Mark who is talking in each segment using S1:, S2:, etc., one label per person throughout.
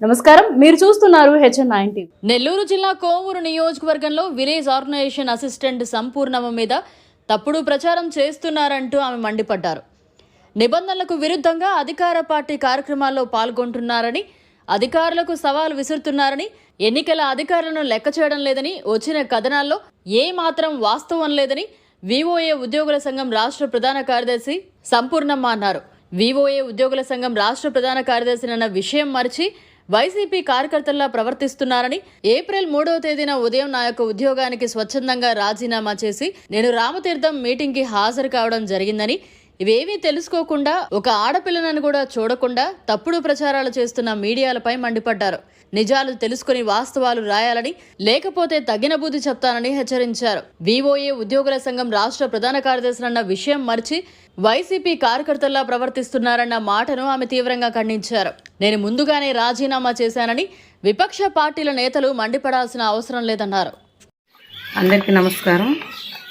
S1: నమస్కారం. మీరు చూస్తున్నారు హెచ్ఎన్ నైన్టీ
S2: నెల్లూరు జిల్లా కోవూరు నియోజకవర్గంలో విలేజ్ ఆర్గనైజేషన్ అసిస్టెంట్ సంపూర్ణమ్మ మీద తప్పుడు ప్రచారం చేస్తున్నారంటూ ఆమె మండిపడ్డారు. నిబంధనలకు విరుద్ధంగా అధికార పార్టీ కార్యక్రమాల్లో పాల్గొంటున్నారని అధికారులకు సవాల్ విసురుతున్నారని ఎన్నికల అధికారులను లెక్క చేయడం లేదని వచ్చిన కథనాల్లో ఏ మాత్రం వాస్తవం లేదని వివోఏ ఉద్యోగుల సంఘం రాష్ట్ర ప్రధాన కార్యదర్శి సంపూర్ణమ్మ అన్నారు. వివోఏ ఉద్యోగుల సంఘం రాష్ట్ర ప్రధాన కార్యదర్శి అన్న విషయం మరిచి వైసీపీ కార్యకర్తల్లా ప్రవర్తిస్తున్నారని ఏప్రిల్ మూడవ తేదీన ఉదయం నా యొక్క ఉద్యోగానికి స్వచ్ఛందంగా రాజీనామా చేసి నేను రామతీర్థం మీటింగ్కి హాజరు కావడం జరిగిందని. ఇవేమీ తెలుసుకోకుండా ఒక ఆడపిల్లనని కూడా చూడకుండా తప్పుడు ప్రచారాలు చేస్తున్న మీడియాలపై మండిపడ్డారు. నిజాలు తెలుసుకుని వాస్తవాలు రాయాలని లేకపోతే తగిన బుద్ధి చెప్తానని హెచ్చరించారు. వివోఏ ఉద్యోగుల సంఘం రాష్ట్ర ప్రధాన కార్యదర్శులన్న విషయం మరిచి వైసీపీ కార్యకర్తల్లా ప్రవర్తిస్తున్నారన్న మాటను ఆమె తీవ్రంగా ఖండించారు. నేను ముందుగానే రాజీనామా చేశానని విపక్ష పార్టీల నేతలు మండిపడాల్సిన అవసరం లేదన్నారు.
S3: అందరికీ నమస్కారం.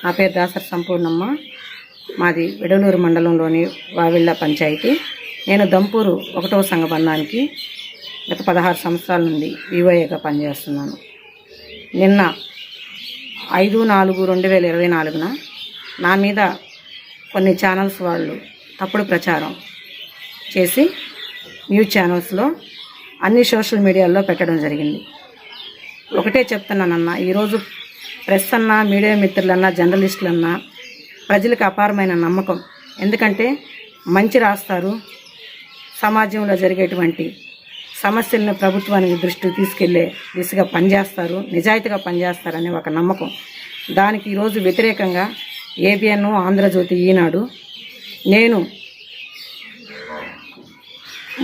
S3: నా పేరు దాసరి సంపూర్ణమ్మ. మాది విడలూరు మండలంలోని వావిళ్ళ పంచాయతీ. నేను దంపూరు ఒకటవ సంఘబంధానికి గత పదహారు సంవత్సరాల నుండి వివోఏగా పనిచేస్తున్నాను. నిన్న ఐదు నాలుగు రెండు వేల ఇరవై నాలుగున నా మీద కొన్ని ఛానల్స్ వాళ్ళు తప్పుడు ప్రచారం చేసి న్యూస్ ఛానల్స్లో అన్ని సోషల్ మీడియాల్లో పెట్టడం జరిగింది. ఒకటే చెప్తున్నానన్నా ఈరోజు ప్రెస్ అన్నా మీడియా మిత్రులన్నా జర్నలిస్టులన్నా ప్రజలకు అపారమైన నమ్మకం. ఎందుకంటే మంచి రాస్తారు సమాజంలో జరిగేటువంటి సమస్యలను ప్రభుత్వానికి దృష్టికి తీసుకెళ్ళే దిశగా పనిచేస్తారు నిజాయితీగా పనిచేస్తారనే ఒక నమ్మకం. దానికి ఈరోజు వ్యతిరేకంగా ఏబిఎన్ ఆంధ్రజ్యోతి ఈనాడు నేను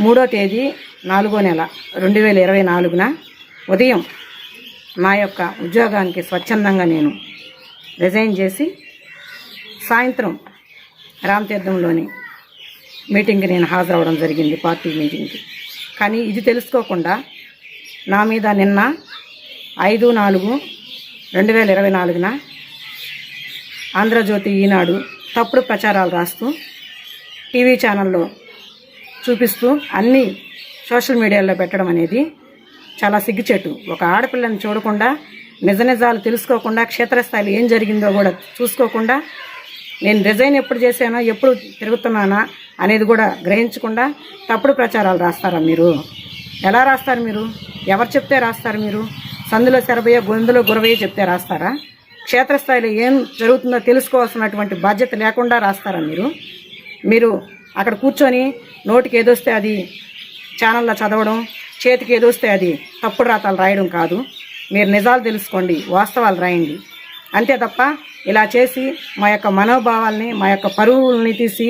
S3: మూడో తేదీ నాలుగో నెల రెండు వేల ఇరవై నాలుగున ఉదయం నా యొక్క ఉద్యోగానికి స్వచ్ఛందంగా నేను రిజైన్ చేసి సాయంత్రం రామతీర్థంలోని మీటింగ్కి నేను హాజరవడం జరిగింది పార్టీ మీటింగ్కి. కానీ ఇది తెలుసుకోకుండా నా మీద నిన్న ఐదు నాలుగు రెండు వేల ఇరవై నాలుగున ఆంధ్రజ్యోతి ఈనాడు తప్పుడు ప్రచారాలు రాస్తూ టీవీ ఛానల్లో చూపిస్తూ అన్నీ సోషల్ మీడియాలో పెట్టడం అనేది చాలా సిగ్గుచేటు. ఒక ఆడపిల్లని చూడకుండా నిజ నిజాలు తెలుసుకోకుండా క్షేత్రస్థాయిలో ఏం జరిగిందో కూడా చూసుకోకుండా నేను రిజైన్ ఎప్పుడు చేశానో ఎప్పుడు తిరుగుతున్నానా అనేది కూడా గ్రహించకుండా తప్పుడు ప్రచారాలు రాస్తారా మీరు? ఎలా రాస్తారు మీరు? ఎవరు చెప్తే రాస్తారు మీరు? సందులో శరభయ్య గొంతులో గురవయ్య చెప్తే రాస్తారా? క్షేత్రస్థాయిలో ఏం జరుగుతుందో తెలుసుకోవాల్సినటువంటి బాధ్యత లేకుండా రాస్తారా మీరు? మీరు అక్కడ కూర్చొని నోటికి ఏదొస్తే అది ఛానల్లో చదవడం చేతికి ఏదొస్తే అది తప్పుడు రాతలు రాయడం కాదు. మీరు నిజాలు తెలుసుకోండి వాస్తవాలు రాయండి. అంతే తప్ప ఇలా చేసి మా యొక్క మనోభావాల్ని మా యొక్క పరువుల్ని తీసి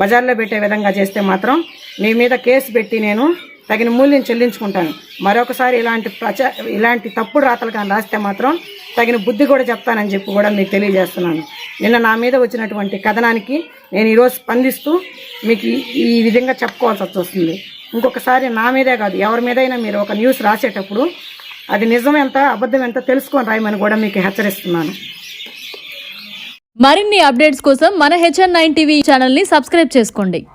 S3: బజార్లో పెట్టే విధంగా చేస్తే మాత్రం మీ మీద కేసు పెట్టి నేను తగిన మూల్యం చెల్లించుకుంటాను. మరొకసారి ఇలాంటి ప్రచా ఇలాంటి తప్పుడు రాతలు కానీ రాస్తే మాత్రం తగిన బుద్ధి కూడా చెప్తానని చెప్పి కూడా మీకు తెలియజేస్తున్నాను. నిన్న నా మీద వచ్చినటువంటి కథనానికి నేను ఈరోజు స్పందిస్తూ మీకు ఈ- విధంగా చెప్పుకోవాల్సి వస్తుంది ఇంకొకసారి నా మీదే కాదు ఎవరి మీదైనా మీరు ఒక న్యూస్ రాసేటప్పుడు అది నిజం ఎంత అబద్ధం ఎంత తెలుసుకొని రాయమని కూడా మీకు హెచ్చరిస్తున్నాను.
S2: మరిన్ని అప్డేట్స్ కోసం మన హెచ్ఎన్ నైన్ టీవీ ఛానల్ని సబ్స్క్రైబ్ చేసుకోండి.